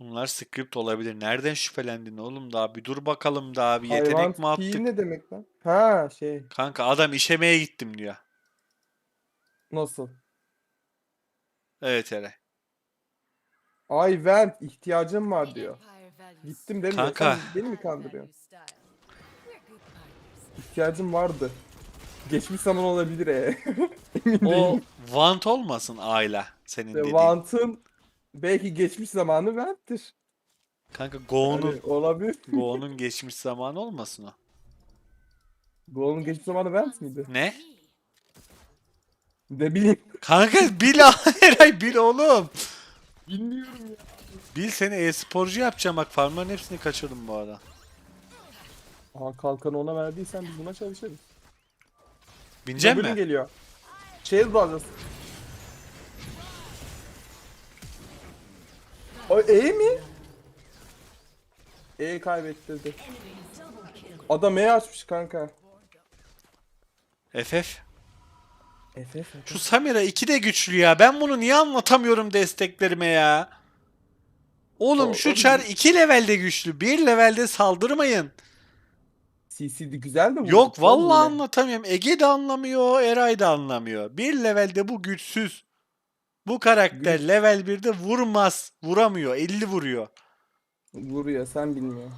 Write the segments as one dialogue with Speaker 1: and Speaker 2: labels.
Speaker 1: Bunlar script olabilir. Nereden şüphelendin oğlum daha? Bir dur bakalım daha. Bir yetenek
Speaker 2: Hayvan
Speaker 1: mi attık?
Speaker 2: ne demek lan? Ha şey
Speaker 1: Kanka adam işemeye gittim diyor.
Speaker 2: nasıl?
Speaker 1: Evet Eray.
Speaker 2: Ay vent ihtiyacım var diyor. Gittim demiyor.
Speaker 1: Kanka.
Speaker 2: Sen beni mi kandırıyorsun? İhtiyacım vardı. Geçmiş zaman olabilir e. Emin
Speaker 1: O
Speaker 2: değilim.
Speaker 1: want olmasın Ayla senin dediğin.
Speaker 2: Vant'ın belki geçmiş zamanı vent'tir.
Speaker 1: Kanka Go'nun
Speaker 2: Yani olabilir.
Speaker 1: Go'nun geçmiş zamanı olmasın o.
Speaker 2: Go'nun geçmiş zamanı vent miydi?
Speaker 1: Ne?
Speaker 2: Ne bileyim.
Speaker 1: Kanka bil Eray bil oğlum.
Speaker 2: Bilmiyorum ya.
Speaker 1: Bil seni e-sporcu yapacağım bak farmların hepsini kaçırdım bu arada.
Speaker 2: Aha kalkanı ona verdiysen biz buna çalışırız.
Speaker 1: Binecek
Speaker 2: Bölüm
Speaker 1: mi?
Speaker 2: geliyor. Şey Brothers. O E mi? E kaybettirdi. Adam E açmış kanka.
Speaker 1: FF.
Speaker 2: FF.
Speaker 1: Şu Samira 2 de güçlü ya. Ben bunu niye anlatamıyorum desteklerime ya? Oğlum
Speaker 2: O-
Speaker 1: şu
Speaker 2: o-
Speaker 1: çar 2 levelde güçlü. 1 levelde saldırmayın.
Speaker 2: CC'di güzel de vurdu.
Speaker 1: Yok vallahi anlatamıyorum. Ege de anlamıyor, Eray da anlamıyor. 1 levelde bu güçsüz. Bu karakter level 1'de vurmaz. Vuramıyor. 50 vuruyor.
Speaker 2: Vuruyor sen bilmiyor.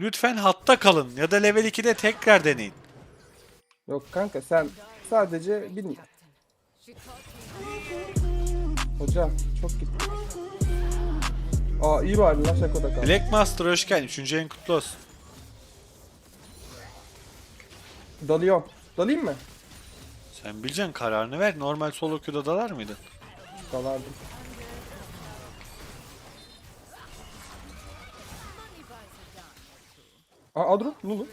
Speaker 1: Lütfen hatta kalın ya da level 2'de tekrar deneyin.
Speaker 2: Yok kanka sen sadece bilmiyor. Hocam çok gitti. Aa iyi bari lan şakoda kaldı.
Speaker 1: Black Master hoş geldin. 3. en kutlu olsun.
Speaker 2: Dalıyorum. Dalayım mı?
Speaker 1: Sen bileceksin kararını ver. Normal solo queue'da dalar mıydın?
Speaker 2: Dalardım. Aa Adro, Lulu.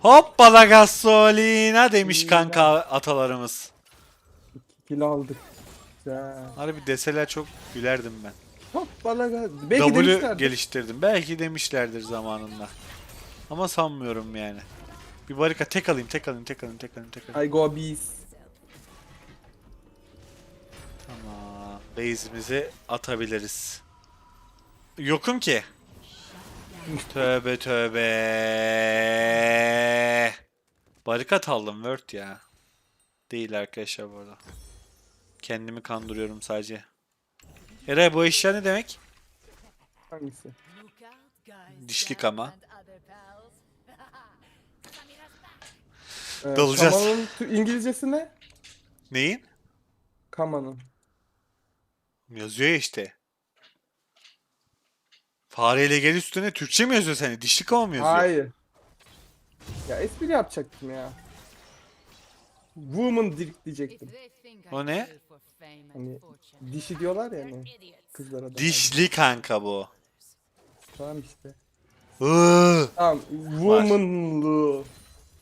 Speaker 1: Hoppala gasolina demiş kanka atalarımız.
Speaker 2: Kill aldık. Güzel.
Speaker 1: Harbi deseler çok gülerdim ben.
Speaker 2: Hop bana gel. Belki
Speaker 1: W
Speaker 2: demişlerdir.
Speaker 1: geliştirdim. Belki demişlerdir zamanında. Ama sanmıyorum yani. Bir barika tek alayım, tek alayım, tek alayım, tek alayım, tek alayım.
Speaker 2: I go bees.
Speaker 1: Tamam. Base'imizi atabiliriz. Yokum ki. Tövbe tövbe. Barikat aldım Word ya. Değil arkadaşlar bu arada. Kendimi kandırıyorum sadece. Eray bu eşya ne demek?
Speaker 2: Hangisi?
Speaker 1: Dişlik ama.
Speaker 2: Ee,
Speaker 1: Dalacağız.
Speaker 2: Kamanın tü- İngilizcesi ne?
Speaker 1: Neyin?
Speaker 2: Kamanın.
Speaker 1: Yazıyor ya işte. Fareyle gel üstüne Türkçe mi yazıyor seni? Dişlik ama mı yazıyor?
Speaker 2: Hayır. Ya espri yapacaktım ya. Woman dick
Speaker 3: If
Speaker 2: diyecektim.
Speaker 1: O ne?
Speaker 2: Hani dişi diyorlar ya hani kızlara da.
Speaker 1: Dişli kanka bu.
Speaker 2: Tamam işte.
Speaker 1: Iıı.
Speaker 2: Tamam. Womanlı.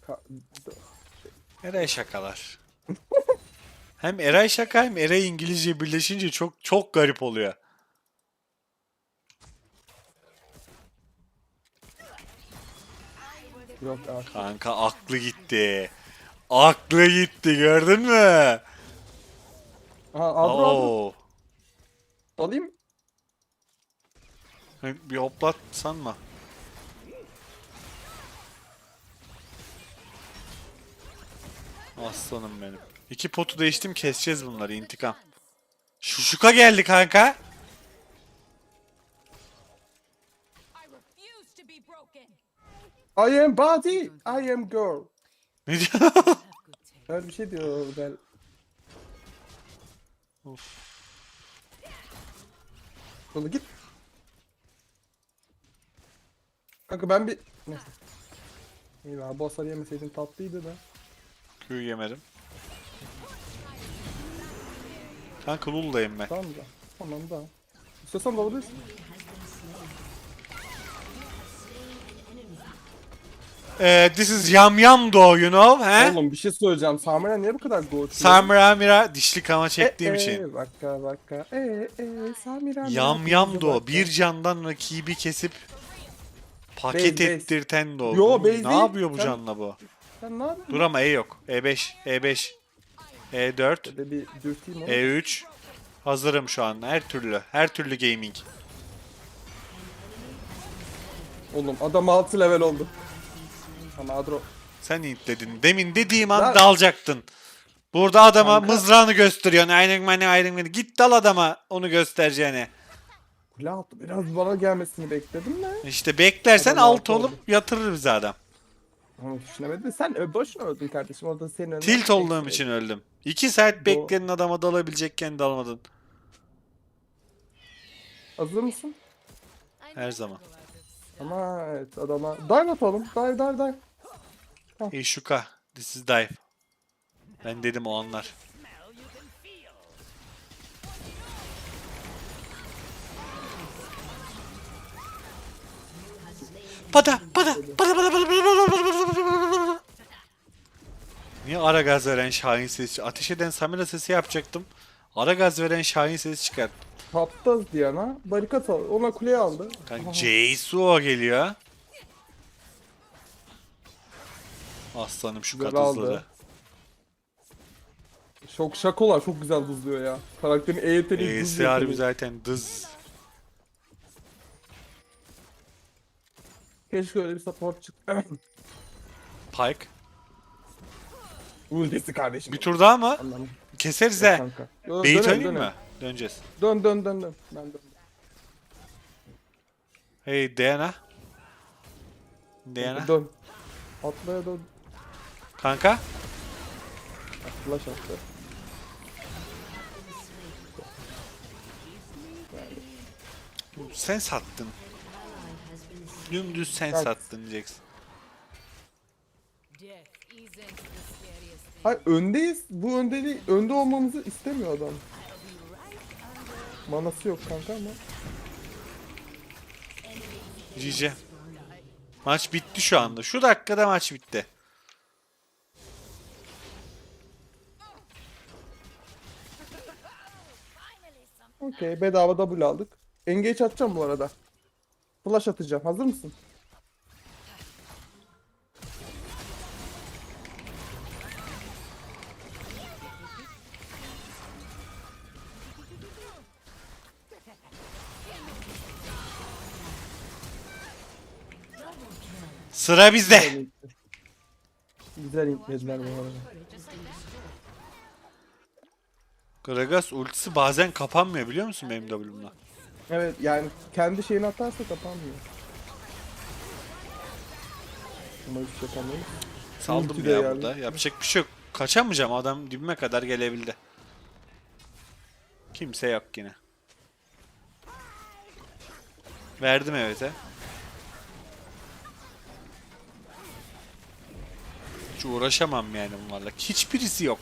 Speaker 2: Ka-
Speaker 1: Eray şakalar. hem Eray şaka hem Eray İngilizce birleşince çok çok garip oluyor.
Speaker 2: Yok.
Speaker 1: Kanka aklı gitti. Aklı gitti gördün mü?
Speaker 2: Aha Adro Adro.
Speaker 1: Oo.
Speaker 2: Alayım.
Speaker 1: Bir hoplat sanma. Aslanım benim. İki potu değiştim keseceğiz bunları intikam. Şuşuka geldi kanka.
Speaker 3: I
Speaker 2: am body. I am girl.
Speaker 1: Ne diyor?
Speaker 2: Öyle bir şey diyor ben.
Speaker 1: Of.
Speaker 2: Oğlum git. Kanka ben bir... Neyse. İyi lan bu hasar yemeseydin tatlıydı da.
Speaker 1: Q yemedim. Kanka Lul'dayım ben.
Speaker 2: Tamam da. Tamam da. İstiyorsan da
Speaker 1: Ee, this is Yam Yam Do you know he?
Speaker 2: Oğlum bir şey söyleyeceğim. Samira niye bu kadar go
Speaker 1: Samira Mira dişli kama çektiğim için.
Speaker 2: Vaka vaka. E e Samira.
Speaker 1: Yam Yam Do bir candan rakibi kesip Paket
Speaker 2: Base, base.
Speaker 1: ettirten oldu.
Speaker 2: Yo, base
Speaker 1: ne
Speaker 2: değil.
Speaker 1: yapıyor bu
Speaker 2: Sen-
Speaker 1: canla bu?
Speaker 2: Sen ne yapıyorsun?
Speaker 1: Dur ama E yok. E5, E5, E4,
Speaker 2: Böyle bir dürteyim onu.
Speaker 1: E3. Hazırım şu an. Her türlü. Her türlü gaming.
Speaker 2: Oğlum adam 6 level oldu. Ama Adro
Speaker 1: Sen intledin. Demin dediğim an
Speaker 2: Lan-
Speaker 1: dalacaktın. Burada adama
Speaker 2: Kanka.
Speaker 1: mızrağını gösteriyorsun. Iron Man'i Iron Man'i. Git dal adama onu göstereceğine.
Speaker 2: kule altı biraz bana gelmesini bekledim de.
Speaker 1: İşte beklersen
Speaker 2: Adam
Speaker 1: alt
Speaker 2: altı
Speaker 1: olup
Speaker 2: oldu.
Speaker 1: yatırır bizi adam.
Speaker 2: Onu düşünemedim. Sen ö- boşuna öldün kardeşim. Orada senin önüne.
Speaker 1: Tilt olduğum için öldüm. 2 saat bekledin adama dalabilecekken dalmadın.
Speaker 2: Hazır mısın?
Speaker 1: Her zaman.
Speaker 2: Ama evet adama. Dive atalım. Dive dive dive.
Speaker 1: Hey Şuka. This is dive. Ben dedim o anlar. Pada, pada, pada, pada, pada, pada, pada, pada, pada, pada, pada. Niye ara gaz veren Şahin sesi? Ateş eden Samira sesi yapacaktım. Ara gaz veren Şahin sesi çıkarttım.
Speaker 2: Taptaz Diana. Barikat al. Ona kuleye aldı.
Speaker 1: Kanka Jaysuo geliyor. Aslanım şu
Speaker 2: Güzel
Speaker 1: katızları.
Speaker 2: aldı. Şok şakolar çok güzel buzluyor ya. Karakterin E yeteneği buz
Speaker 1: E'si harbi
Speaker 2: yeteneği.
Speaker 1: zaten dız.
Speaker 2: Keşke öyle bir support çıktı.
Speaker 1: Pike.
Speaker 2: Ultisi kardeşim.
Speaker 1: Bir tur daha mı?
Speaker 2: Anladım.
Speaker 1: Keseriz he.
Speaker 2: Kanka. Dönelim,
Speaker 1: oynayayım
Speaker 2: dönelim.
Speaker 1: mı? Döneceğiz.
Speaker 2: Dön dön dön dön. Ben dön.
Speaker 1: Hey Diana. Diana.
Speaker 2: Dön. Atlaya dön.
Speaker 1: Kanka.
Speaker 2: Flash attı.
Speaker 1: Sen sattın. Dümdüz sen
Speaker 2: Bak.
Speaker 1: sattın
Speaker 3: thing.
Speaker 2: Hayır öndeyiz. Bu öndeli önde olmamızı istemiyor adam. Manası yok kanka ama.
Speaker 1: GG. Maç bitti şu anda. Şu dakikada maç bitti.
Speaker 2: Okey bedava double aldık. Engage atacağım bu arada. Flash atacağım. Hazır mısın?
Speaker 1: Sıra bizde.
Speaker 2: Güzel intlediler bu arada.
Speaker 1: Gragas ultisi bazen kapanmıyor biliyor musun benim W'umla?
Speaker 2: Evet yani kendi şeyini atarsa kapanmıyor. Ama hiç şey.
Speaker 1: Saldım
Speaker 2: Ulti de
Speaker 1: ya
Speaker 2: geldi.
Speaker 1: burada. Yapacak bir şey yok. Kaçamayacağım adam dibime kadar gelebildi. Kimse yok yine. Verdim evete. Hiç uğraşamam yani bunlarla. Hiçbirisi yok.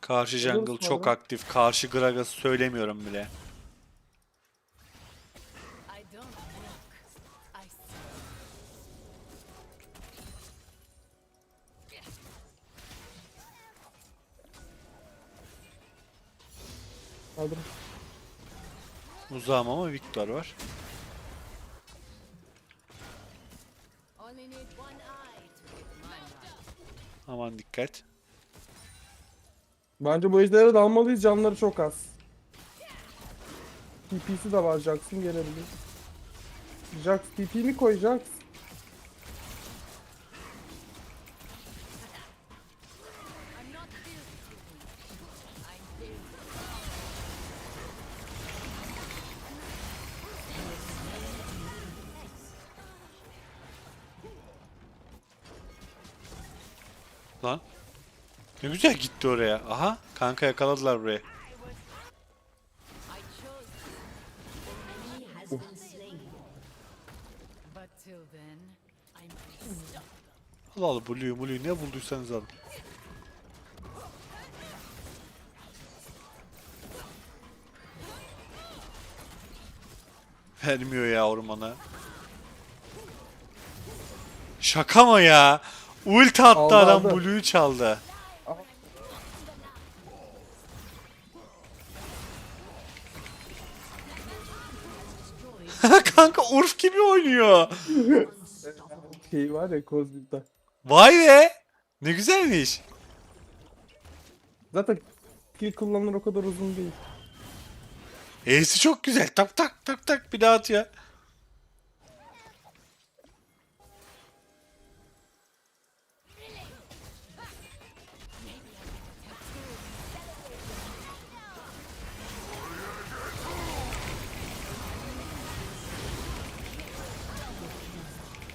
Speaker 1: Karşı jungle çok aktif. Karşı Gragas söylemiyorum bile. uzağım ama Victor var. Aman dikkat.
Speaker 2: Bence bu ejdere dalmalıyız. Canları çok az. TP'si de var. Jax'ın gelebilir. Jax
Speaker 1: TP mi? güzel gitti oraya. Aha kanka yakaladılar buraya.
Speaker 3: Oh.
Speaker 1: Al al Blue'yu Blue'yu ne bulduysanız alın. Vermiyor ya ormana. Şaka mı ya? Ult attı
Speaker 2: Allah
Speaker 1: adam Blue'yu çaldı. Kanka Urf gibi oynuyor.
Speaker 2: Şey var ya Kozmik'te.
Speaker 1: Vay be. Ne güzelmiş.
Speaker 2: Zaten kill kullanılır o kadar uzun değil.
Speaker 1: E'si çok güzel. Tak tak tak tak bir daha atıyor.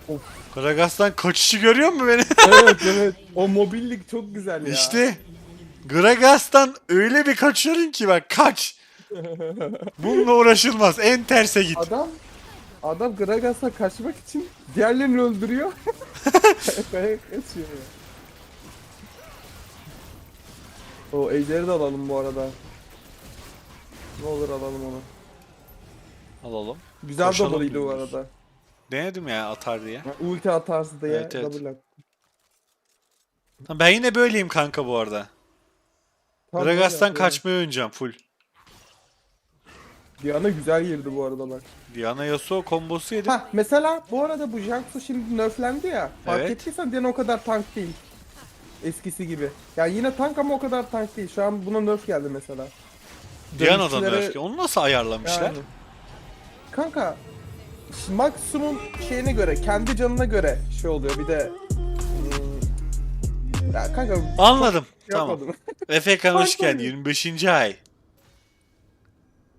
Speaker 2: Of.
Speaker 1: Gragas'tan kaçışı görüyor musun beni?
Speaker 2: evet evet. O mobillik çok güzel ya.
Speaker 1: İşte Gragas'tan öyle bir kaçıyorum ki bak kaç. Bununla uğraşılmaz. En terse git.
Speaker 2: Adam adam Gragas'a kaçmak için diğerlerini öldürüyor. Kaya kaçıyor ya. O ejderi de alalım bu arada. Ne olur alalım onu.
Speaker 1: Alalım.
Speaker 2: Güzel
Speaker 1: Koşalım
Speaker 2: bu
Speaker 1: dümdüz.
Speaker 2: arada.
Speaker 1: Denedim ya atar diye.
Speaker 2: Yani ulti atarsın diye
Speaker 1: Evet, evet.
Speaker 2: double at.
Speaker 1: Ha, Ben yine böyleyim kanka bu arada. Gragas'tan
Speaker 2: böyle,
Speaker 1: kaçmayı oynayacağım full.
Speaker 2: Diana güzel girdi bu arada bak.
Speaker 1: Diana Yasuo kombosu yedim.
Speaker 2: Ha mesela bu arada bu Jinx'u şimdi nerflendi ya. Fark
Speaker 1: Evet.
Speaker 2: ettiysen Diana o kadar tank değil. Eskisi gibi. Yani yine tank ama o kadar tank değil. Şu an buna nerf geldi mesela.
Speaker 1: Diana'dan
Speaker 2: Dönüşçülere-
Speaker 1: öfke. Onu nasıl ayarlamışlar?
Speaker 2: Yani. Kanka maksimum şeyine göre, kendi canına göre şey oluyor. Bir de hmm, ya kanka
Speaker 1: Anladım. Tamam.
Speaker 2: yapmadım.
Speaker 1: Hoş geldin. 25. ay.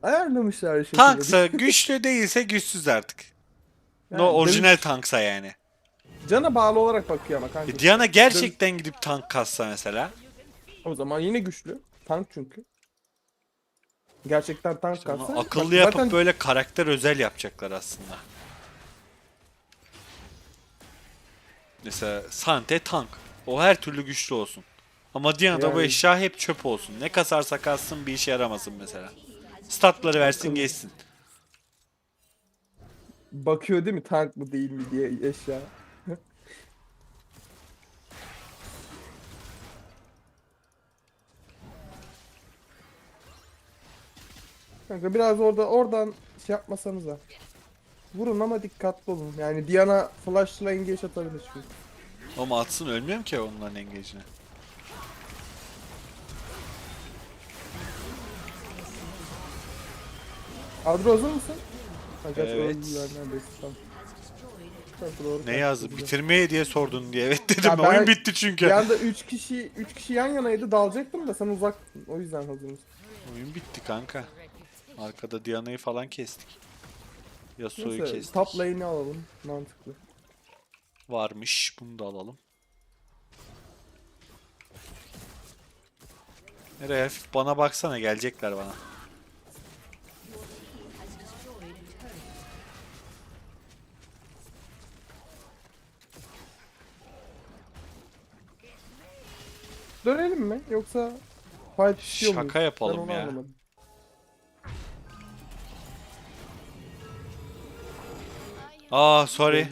Speaker 2: Ayarlamışlar şekilde.
Speaker 1: Tanksa güçlü değilse güçsüz artık.
Speaker 2: Yani
Speaker 1: no orijinal tanksa yani.
Speaker 2: Cana bağlı olarak bakıyor ama kanka.
Speaker 1: E, Diana gerçekten gidip tank kassa mesela.
Speaker 2: O zaman yine güçlü. Tank çünkü. Gerçekten tank
Speaker 1: Onu
Speaker 2: kalsa.
Speaker 1: akıllı
Speaker 2: bak
Speaker 1: yapıp
Speaker 2: zaten
Speaker 1: böyle karakter özel yapacaklar aslında. Mesela Sante tank. O her türlü güçlü olsun. Ama Diana'da bu
Speaker 2: Yani-
Speaker 1: eşya hep çöp olsun. Ne kasarsa kassın bir işe yaramasın mesela. Statları versin geçsin.
Speaker 2: bakıyor değil mi tank mı değil mi diye eşya. Kanka biraz orada oradan şey yapmasanız da. Vurun ama dikkatli olun. Yani Diana flash'la engage atabilir çünkü.
Speaker 1: Ama atsın ölmüyorum ki onların engage'ine.
Speaker 2: Adro hazır mısın?
Speaker 1: Evet.
Speaker 2: öldüler neredeyse tamam. Kanka doğru
Speaker 1: Ne yazdı? Bitirmeye diye sordun diye. Evet dedim.
Speaker 2: Ya ben-
Speaker 1: Oyun bitti çünkü.
Speaker 2: Bir anda 3 kişi 3 kişi yan yanaydı dalacaktım da sen uzaktın. O yüzden hazır mısın?
Speaker 1: Oyun bitti kanka. Arkada Diana'yı falan kestik. Yasuo'yu
Speaker 2: Neyse
Speaker 1: kestik.
Speaker 2: top lane'i alalım. Mantıklı.
Speaker 1: Varmış. Bunu da alalım. Nereye hafif bana baksana gelecekler bana.
Speaker 2: Dönelim mi? Yoksa fight istiyor muyuz?
Speaker 1: Şaka yapalım
Speaker 2: Ben onu
Speaker 1: ya.
Speaker 2: anlamadım.
Speaker 1: Aa sorry.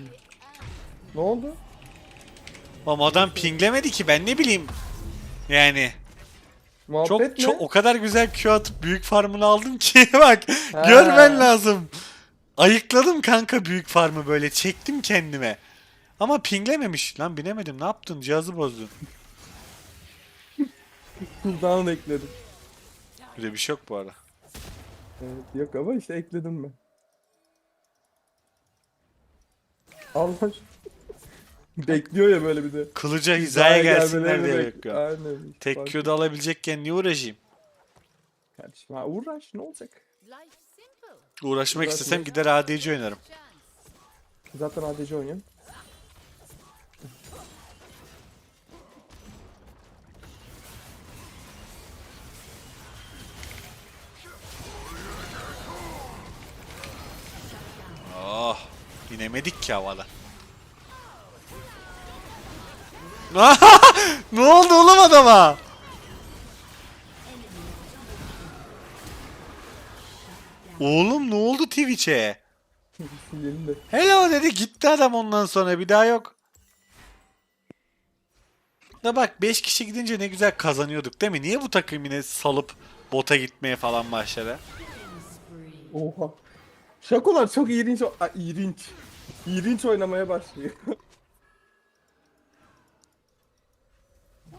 Speaker 2: Ne oldu?
Speaker 1: Ama adam pinglemedi ki ben ne bileyim. Yani
Speaker 2: Muhabbet
Speaker 1: çok
Speaker 2: ne?
Speaker 1: çok o kadar güzel Q atıp büyük farmını aldım ki bak görmen lazım. Ayıkladım kanka büyük farmı böyle çektim kendime. Ama pinglememiş. Lan binemedim. Ne yaptın? Cihazı bozdun.
Speaker 2: Cooldown ekledim.
Speaker 1: Öyle bir şey yok bu arada.
Speaker 2: Evet, yok ama işte ekledim ben. Allah. Bekliyor ya böyle bir de.
Speaker 1: Kılıca hizaya gelsinler
Speaker 2: gelmelerini
Speaker 1: diye
Speaker 2: bek-
Speaker 1: bekliyor.
Speaker 2: Aynen.
Speaker 1: Tek
Speaker 2: Bak-
Speaker 1: Q'da alabilecekken niye uğraşayım?
Speaker 2: Kardeşim ha uğraş ne olacak?
Speaker 3: Life simple.
Speaker 1: Uğraşmak
Speaker 2: Uğraşmak.
Speaker 1: istesem gider ADC oynarım.
Speaker 2: Zaten ADC oynuyorum.
Speaker 1: İnemedik ki havada. ne oldu oğlum adama? Oğlum ne oldu Twitch'e? Hello dedi gitti adam ondan sonra bir daha yok. Da bak 5 kişi gidince ne güzel kazanıyorduk değil mi? Niye bu takım yine salıp bota gitmeye falan başladı?
Speaker 2: Oha. Şakolar çok iğrenç. o- Aa, iğrenç. İğrenç oynamaya başlıyor.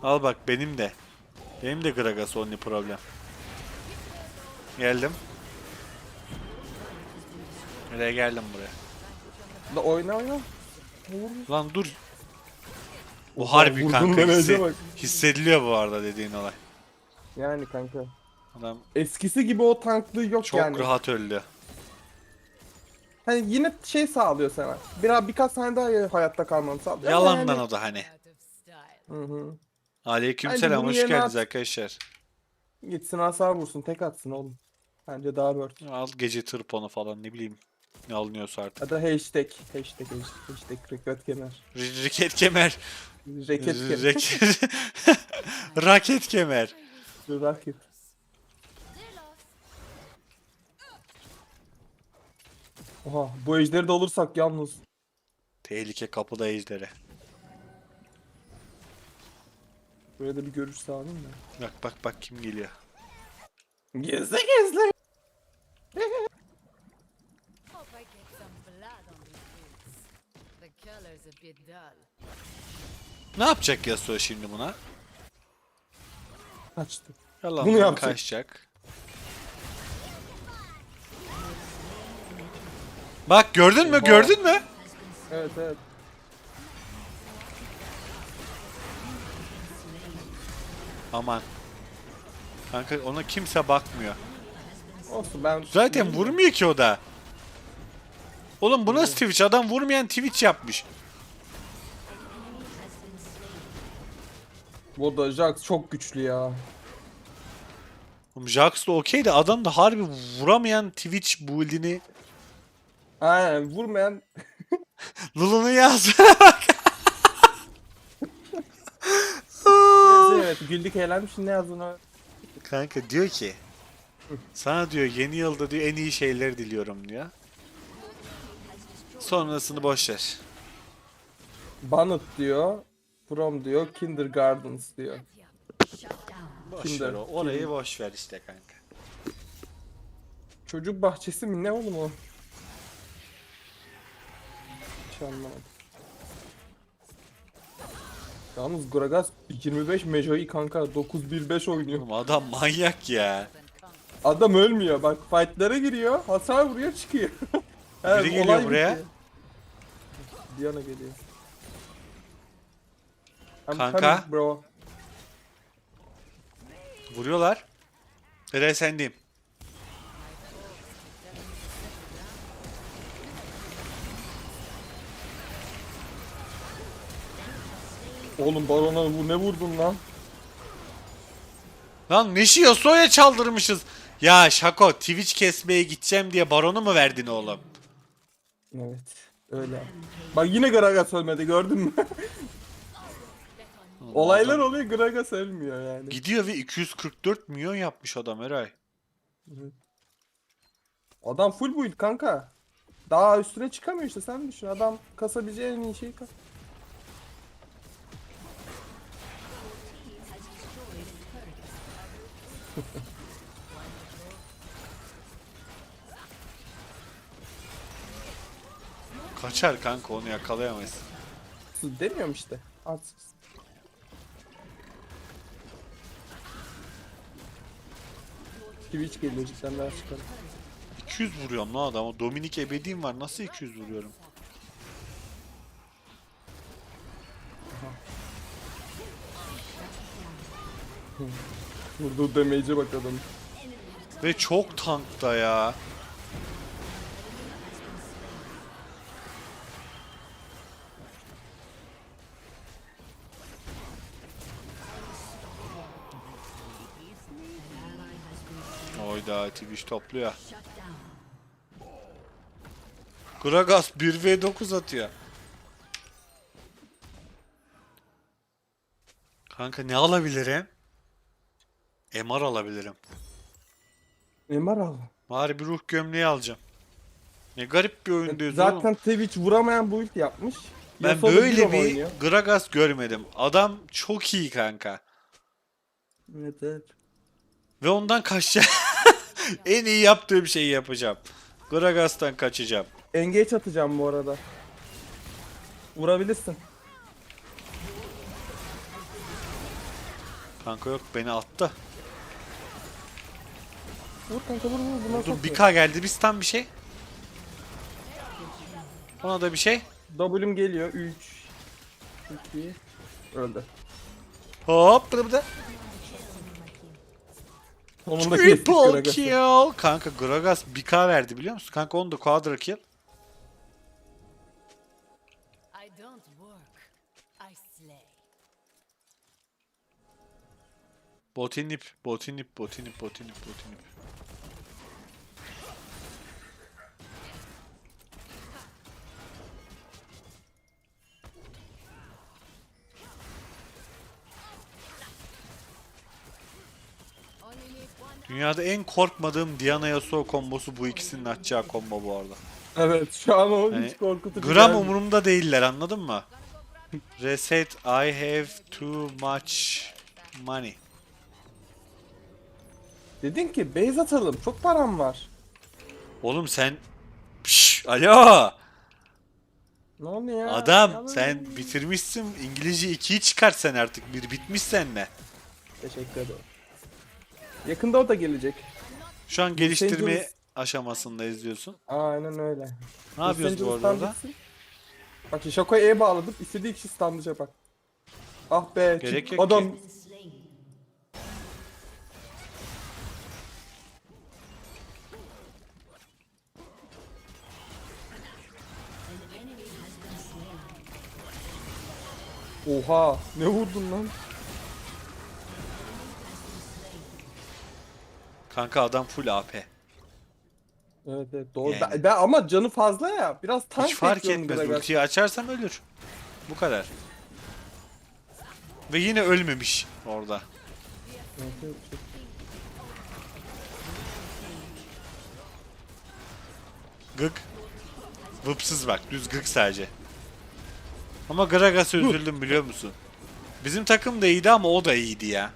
Speaker 1: Al bak benim de. Benim de Gragas only problem. Geldim. Nereye geldim buraya?
Speaker 2: da oyna oyna.
Speaker 1: Lan dur. Bu
Speaker 2: Oha,
Speaker 1: harbi kanka hisse- hissediliyor bu arada dediğin olay.
Speaker 2: Yani kanka.
Speaker 1: Adam
Speaker 2: Eskisi gibi o tanklığı yok
Speaker 1: çok
Speaker 2: yani.
Speaker 1: rahat öldü.
Speaker 2: Hani yine şey sağlıyor sana. Biraz birkaç saniye daha hayatta kalmanı sağlıyor. ama
Speaker 1: Yalandan
Speaker 2: yani-
Speaker 1: o da hani.
Speaker 2: Hı hı.
Speaker 1: Aleykümselam
Speaker 2: bunu
Speaker 1: hoş
Speaker 2: yerine
Speaker 1: geldiniz
Speaker 2: at.
Speaker 1: arkadaşlar.
Speaker 2: Gitsin hasar vursun tek atsın oğlum. Bence daha bört.
Speaker 1: Al gece tırponu falan ne bileyim. Ne alınıyorsa artık.
Speaker 2: Ya da hashtag. Hashtag hashtag. Hashtag raket kemer.
Speaker 1: R- Raket kemer.
Speaker 2: Raket kemer.
Speaker 1: Raket kemer.
Speaker 2: Raket. Oha bu ejderi de olursak yalnız.
Speaker 1: Tehlike kapıda ejderi.
Speaker 2: Böyle de bir görüş sağlayayım mı?
Speaker 1: Bak bak bak kim geliyor.
Speaker 2: Gezle gezle.
Speaker 3: Hope I get some blood on these boots. The color's a bit dull.
Speaker 1: Ne yapacak Yasuo şimdi buna?
Speaker 2: Kaçtı.
Speaker 1: Yalan
Speaker 2: Bunu yapacak.
Speaker 1: kaçacak. Bak gördün mü gördün mü?
Speaker 2: Evet evet.
Speaker 1: Aman. Kanka ona kimse bakmıyor.
Speaker 2: Olsun ben...
Speaker 1: Zaten vurmuyor ki o da. Oğlum bu nasıl Twitch? Adam vurmayan Twitch yapmış.
Speaker 2: Bu da Jax çok güçlü ya.
Speaker 1: Oğlum Jax da okey de adam da harbi vuramayan Twitch build'ini
Speaker 2: Aynen vurmayan
Speaker 1: Lulu'nun yazdığına bak.
Speaker 2: evet güldük eğlenmiş ne yazdığını
Speaker 1: Kanka diyor ki sana diyor yeni yılda diyor en iyi şeyleri diliyorum diyor. Sonrasını boş ver.
Speaker 2: Banned diyor. From diyor. Kindergardens diyor.
Speaker 1: Boş
Speaker 2: Kimde?
Speaker 1: ver o. Orayı boş ver işte kanka.
Speaker 2: Çocuk bahçesi mi ne oğlum o? Hiç anlamadım. Yalnız Gragas 25 Mejai kanka 9-1-5 oynuyor.
Speaker 1: Oğlum adam manyak ya.
Speaker 2: Adam ölmüyor bak fightlara giriyor hasar vuruyor çıkıyor. Evet,
Speaker 1: Biri geliyor
Speaker 2: olay
Speaker 1: buraya.
Speaker 2: bitiyor. Diana geliyor. I'm
Speaker 1: Kanka.
Speaker 2: coming, bro.
Speaker 1: Vuruyorlar. Ere sendeyim.
Speaker 2: Oğlum barona bu ne vurdun lan?
Speaker 1: Lan Neşi Yasuo'ya çaldırmışız. Ya Şako Twitch kesmeye gideceğim diye baronu mu verdin oğlum?
Speaker 2: Evet öyle. Bak yine Gragas ölmedi gördün mü? Olaylar
Speaker 1: Adam
Speaker 2: oluyor Gragas ölmüyor yani.
Speaker 1: Gidiyor ve 244 milyon yapmış adam Eray.
Speaker 2: Adam full build kanka. Daha üstüne çıkamıyor işte sen düşün. Adam kasabileceği en iyi şeyi kas.
Speaker 1: Kaçar kanka onu yakalayamayız.
Speaker 2: Demiyorum işte. Atsız. Twitch geliyor cidden daha çıkarım.
Speaker 1: 200 vuruyorum lan adama. Dominik Ebedi'm var. Nasıl 200 vuruyorum?
Speaker 2: Vurduğu damage'e bak adam.
Speaker 1: Ve çok tankta ya. Oyda Twitch topluyor. Gragas 1v9 atıyor. Kanka ne alabilirim? MR alabilirim.
Speaker 2: MR al.
Speaker 1: Bari bir ruh gömleği alacağım. Ne garip bir oyundayız
Speaker 2: Zaten
Speaker 1: oğlum.
Speaker 2: Twitch vuramayan build yapmış.
Speaker 1: Ben
Speaker 2: Yasuo da
Speaker 1: böyle bir
Speaker 2: oynuyor.
Speaker 1: Gragas görmedim. Adam çok iyi kanka.
Speaker 2: Evet evet.
Speaker 1: Ve ondan kaçacağım. en iyi yaptığım şeyi yapacağım. Gragas'tan kaçacağım.
Speaker 2: Engage atacağım bu arada. Vurabilirsin.
Speaker 1: Kanka yok beni attı.
Speaker 2: Vur kanka vur vur. Buna
Speaker 1: Dur bir. K geldi bir stun bir şey. Ona da bir şey.
Speaker 2: W'm geliyor. 3 2 Öldü.
Speaker 1: Hop bıdı bıdı.
Speaker 2: Sonunda kestik
Speaker 1: Triple
Speaker 2: Gragas'ı.
Speaker 1: kill. Kanka Gragas 1k verdi biliyor musun? Kanka onu da quadra kill.
Speaker 3: I don't work, I slay.
Speaker 1: Botinip, botinip, botinip, botinip, botinip. Dünyada en korkmadığım Diana Yasuo kombosu bu ikisinin atacağı combo bu arada.
Speaker 2: Evet şu an o
Speaker 1: Yani
Speaker 2: hiç korkutucu
Speaker 1: Gram
Speaker 2: geldi.
Speaker 1: umurumda değiller anladın mı? Reset I have too much money.
Speaker 2: Dedin ki base atalım. Çok param var.
Speaker 1: Oğlum sen Pşş, alo
Speaker 2: Ne oldu ya?
Speaker 1: adam
Speaker 2: Ya
Speaker 1: sen bitirmişsin İngilizce 2'yi çıkart sen artık bir bitmiş seninle.
Speaker 2: Teşekkür ederim. Yakında o da gelecek.
Speaker 1: Şu an geliştirme
Speaker 2: Angeles-
Speaker 1: aşamasında izliyorsun.
Speaker 2: Aynen öyle.
Speaker 1: Ne yapıyoruz bu arada orada?
Speaker 2: Bak şimdi Şako'ya E bağladım. İstediği kişi standlayacak bak. Ah be.
Speaker 1: Gerek
Speaker 2: çık-
Speaker 1: yok
Speaker 2: adam.
Speaker 1: ki.
Speaker 2: Oha. Ne vurdun lan?
Speaker 1: Kanka adam full AP.
Speaker 2: Evet evet doğru.
Speaker 1: Yani.
Speaker 2: Ben, ben- ama canı fazla ya. Biraz tank
Speaker 1: Hiç fark etmez.
Speaker 2: Gragas.
Speaker 1: Ultiyi açarsam ölür. Bu kadar. Ve yine ölmemiş orada.
Speaker 2: Evet, evet, çok-
Speaker 1: Gık. Vıpsız bak. Düz gık sadece. Ama Gragas'a üzüldüm biliyor musun? Bizim takım da iyiydi ama o da iyiydi ya.